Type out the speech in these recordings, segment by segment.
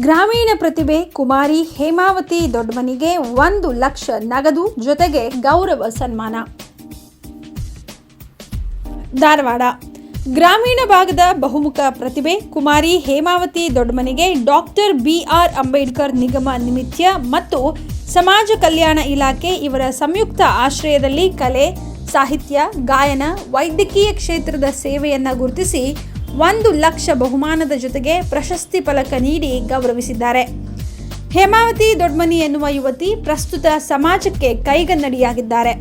ಗ್ರಾಮೀಣ ಪ್ರತಿಭೆ ಕುಮಾರಿ ಹೇಮಾವತಿ ದೊಡ್ಡಮನಿಗೆ ಒಂದು ಲಕ್ಷ ನಗದು ಜೊತೆಗೆ ಗೌರವ ಸನ್ಮಾನ. ಧಾರವಾಡ. ಗ್ರಾಮೀಣ ಭಾಗದ ಬಹುಮುಖ ಪ್ರತಿಭೆ ಕುಮಾರಿ ಹೇಮಾವತಿ ದೊಡ್ಡಮನಿಗೆ ಡಾಕ್ಟರ್ ಬಿ ಆರ್ ಅಂಬೇಡ್ಕರ್ ನಿಗಮ ನಿಮಿತ್ತ ಮತ್ತು ಸಮಾಜ ಕಲ್ಯಾಣ ಇಲಾಖೆ ಇವರ ಸಂಯುಕ್ತ ಆಶ್ರಯದಲ್ಲಿ ಕಲೆ, ಸಾಹಿತ್ಯ, ಗಾಯನ, ವೈದ್ಯಕೀಯ ಕ್ಷೇತ್ರದ ಸೇವೆಯನ್ನು ಗುರುತಿಸಿ ಒಂದು ಲಕ್ಷ ಬಹುಮಾನದ ಜೊತೆಗೆ ಪ್ರಶಸ್ತಿ ಫಲಕ ನೀಡಿ ಗೌರವಿಸಿದ್ದಾರೆ. ಹೇಮಾವತಿ ದೊಡ್ಮನಿ ಎನ್ನುವ ಯುವತಿ ಪ್ರಸ್ತುತ ಸಮಾಜಕ್ಕೆ ಕೈಗನ್ನಡಿಯಾಗಿದ್ದಾರೆ.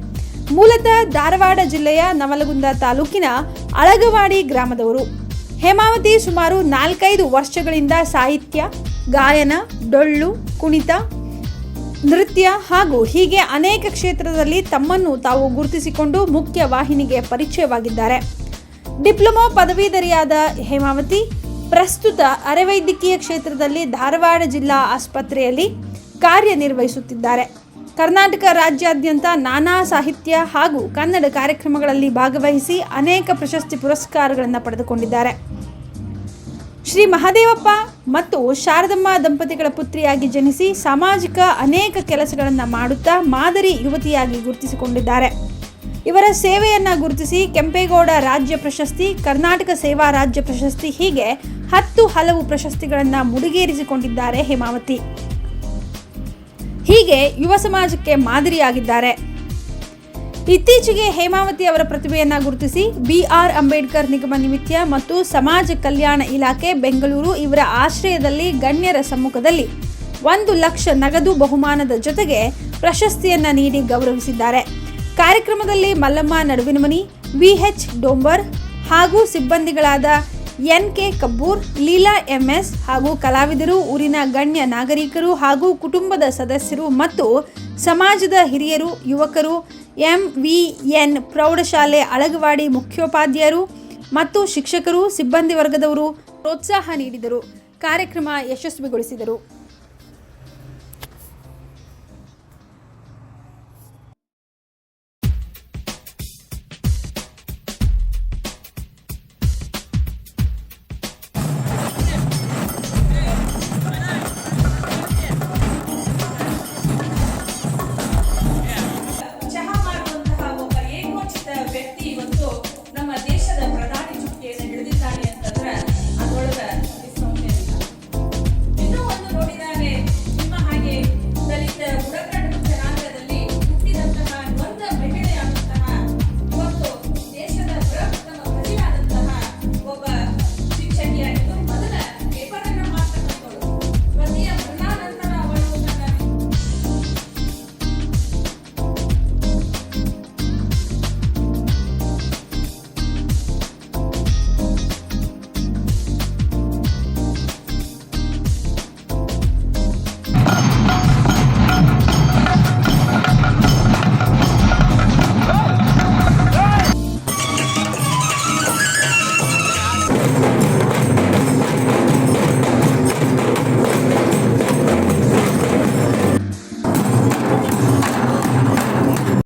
ಮೂಲತಃ ಧಾರವಾಡ ಜಿಲ್ಲೆಯ ನವಲಗುಂದ ತಾಲೂಕಿನ ಅಳಗವಾಡಿ ಗ್ರಾಮದವರು. ಹೇಮಾವತಿ ಸುಮಾರು ನಾಲ್ಕೈದು ವರ್ಷಗಳಿಂದ ಸಾಹಿತ್ಯ, ಗಾಯನ, ಡೊಳ್ಳು, ಕುಣಿತ, ನೃತ್ಯ ಹಾಗೂ ಹೀಗೆ ಅನೇಕ ಕ್ಷೇತ್ರದಲ್ಲಿ ತಮ್ಮನ್ನು ತಾವು ಗುರುತಿಸಿಕೊಂಡು ಮುಖ್ಯ ವಾಹಿನಿಗೆ ಪರಿಚಯವಾಗಿದ್ದಾರೆ. ಡಿಪ್ಲೊಮಾ ಪದವೀಧರಿಯಾದ ಹೇಮಾವತಿ, ಪ್ರಸ್ತುತ ಅರೆವೈದ್ಯಕೀಯ ಕ್ಷೇತ್ರದಲ್ಲಿ ಧಾರವಾಡ ಜಿಲ್ಲಾ ಆಸ್ಪತ್ರೆಯಲ್ಲಿ ಕಾರ್ಯನಿರ್ವಹಿಸುತ್ತಿದ್ದಾರೆ. ಕರ್ನಾಟಕ ರಾಜ್ಯಾದ್ಯಂತ ನಾನಾ ಸಾಹಿತ್ಯ ಹಾಗೂ ಕನ್ನಡ ಕಾರ್ಯಕ್ರಮಗಳಲ್ಲಿ ಭಾಗವಹಿಸಿ ಅನೇಕ ಪ್ರಶಸ್ತಿ ಪುರಸ್ಕಾರಗಳನ್ನು ಪಡೆದುಕೊಂಡಿದ್ದಾರೆ. ಶ್ರೀ ಮಹಾದೇವಪ್ಪ ಮತ್ತು ಶಾರದಮ್ಮ ದಂಪತಿಗಳ ಪುತ್ರಿಯಾಗಿ ಜನಿಸಿ ಸಾಮಾಜಿಕ ಅನೇಕ ಕೆಲಸಗಳನ್ನು ಮಾಡುತ್ತಾ ಮಾದರಿ ಯುವತಿಯಾಗಿ ಗುರುತಿಸಿಕೊಂಡಿದ್ದಾರೆ. ಇವರ ಸೇವೆಯನ್ನು ಗುರುತಿಸಿ ಕೆಂಪೇಗೌಡ ರಾಜ್ಯ ಪ್ರಶಸ್ತಿ, ಕರ್ನಾಟಕ ಸೇವಾ ರಾಜ್ಯ ಪ್ರಶಸ್ತಿ ಹೀಗೆ ಹತ್ತು ಹಲವು ಪ್ರಶಸ್ತಿಗಳನ್ನು ಮುಡಿಗೇರಿಸಿಕೊಂಡಿದ್ದಾರೆ ಹೇಮಾವತಿ. ಹೀಗೆ ಯುವ ಸಮಾಜಕ್ಕೆ ಮಾದರಿಯಾಗಿದ್ದಾರೆ. ಇತ್ತೀಚೆಗೆ ಹೇಮಾವತಿ ಅವರ ಪ್ರತಿಭೆಯನ್ನು ಗುರುತಿಸಿ ಬಿ ಆರ್ ಅಂಬೇಡ್ಕರ್ ನಿಗಮ ನಿಮಿತ್ಯ ಮತ್ತು ಸಮಾಜ ಕಲ್ಯಾಣ ಇಲಾಖೆ ಬೆಂಗಳೂರು ಇವರ ಆಶ್ರಯದಲ್ಲಿ ಗಣ್ಯರ ಸಮ್ಮುಖದಲ್ಲಿ ಒಂದು ಲಕ್ಷ ನಗದು ಬಹುಮಾನದ ಜೊತೆಗೆ ಪ್ರಶಸ್ತಿಯನ್ನು ನೀಡಿ ಗೌರವಿಸಿದ್ದಾರೆ. ಕಾರ್ಯಕ್ರಮದಲ್ಲಿ ಮಲ್ಲಮ್ಮ ನಡುವಿನಮನಿ, ವಿಎಚ್ ಡೋಂಬರ್ ಹಾಗೂ ಸಿಬ್ಬಂದಿಗಳಾದ N K Kabbur, Leela MS ಹಾಗೂ ಕಲಾವಿದರು, ಊರಿನ ಗಣ್ಯ ನಾಗರಿಕರು ಹಾಗೂ ಕುಟುಂಬದ ಸದಸ್ಯರು ಮತ್ತು ಸಮಾಜದ ಹಿರಿಯರು, ಯುವಕರು ಎಂ ವಿ ಎನ್ ಪ್ರೌಢಶಾಲೆ ಅಳಗವಾಡಿ ಮುಖ್ಯೋಪಾಧ್ಯಾಯರು ಮತ್ತು ಶಿಕ್ಷಕರು, ಸಿಬ್ಬಂದಿ ವರ್ಗದವರು ಪ್ರೋತ್ಸಾಹ ನೀಡಿದರು. ಕಾರ್ಯಕ್ರಮ ಯಶಸ್ವಿಗೊಳಿಸಿದರು.